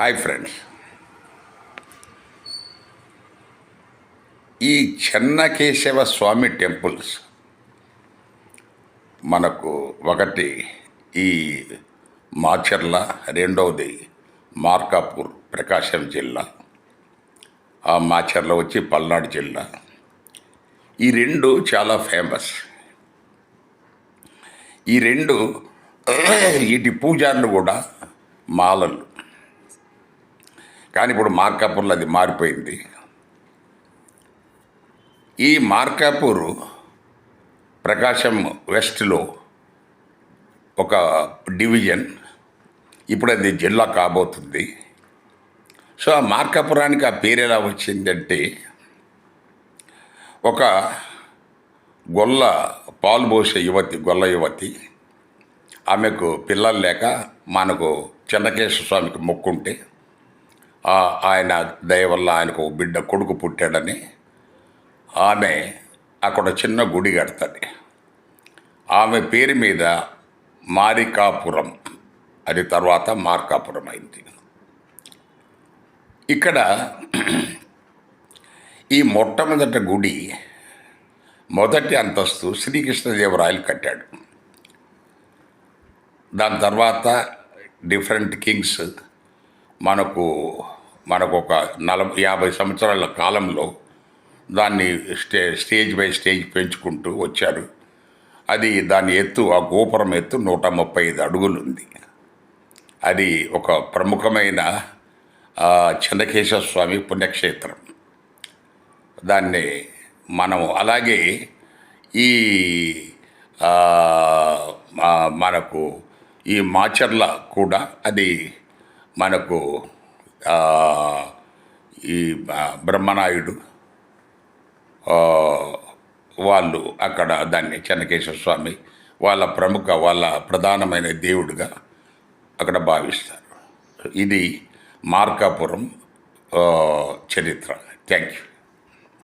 Hi friends. ఈ చెన్నకేశవ స్వామి temples మనకు ఒకటి ఈ మాచర్ల రెండవది మార్కాపూర్ ప్రకాశం జిల్లా. ఆ మాచర్ల వచ్చి పల్నాడు జిల్లా. ఈ రెండు చాలా ఫేమస్. ఈ రెండు వీటి పూజారులు కూడా మాలలు. కానీ ఇప్పుడు మార్కాపూర్లో అది మారిపోయింది. ఈ మార్కాపూర్ ప్రకాశం వెస్ట్లో ఒక డివిజన్ ఇప్పుడు అది జిల్లా కాబోతుంది. సో ఆ మార్కాపురానికి ఆ పేరు ఎలా వచ్చిందంటే ఒక గొల్ల పాలు పోసే యువతి గొల్ల యువతి ఆమెకు పిల్లలు లేక మనకు చెన్నకేశ్వర స్వామికి మొక్కుంటే ఆయన దయ వల్ల ఆయనకు ఒక బిడ్డ కొడుకు పుట్టాడని ఆమె అక్కడ చిన్న గుడి కడతది. ఆమె పేరు మీద మారికాపురం. అది తర్వాత మార్కాపురం అయింది. ఇక్కడ ఈ మొట్టమొదటి గుడి మొదటి అంతస్తు శ్రీకృష్ణదేవరాయలు కట్టాడు. దాని తర్వాత డిఫరెంట్ కింగ్స్ మనకు మనకు ఒక నలభై యాభై సంవత్సరాల కాలంలో దాన్ని స్టే స్టేజ్ బై స్టేజ్ పెంచుకుంటూ వచ్చారు. అది దాని ఎత్తు ఆ గోపురం ఎత్తు నూట ముప్పై ఐదు అడుగులు ఉంది అది ఒక ప్రముఖమైన చంద్రకేశ్వర స్వామి పుణ్యక్షేత్రం. దాన్ని మనం అలాగే ఈ మనకు ఈ మాచర్ల కూడా అది మనకు ఈ బ్రహ్మనాయుడు వాళ్ళు అక్కడ దాన్ని చెన్నకేశ్వర స్వామి వాళ్ళ ప్రముఖ వాళ్ళ ప్రధానమైన దేవుడిగా అక్కడ భావిస్తారు. ఇది మార్కాపురం చరిత్ర. Thank you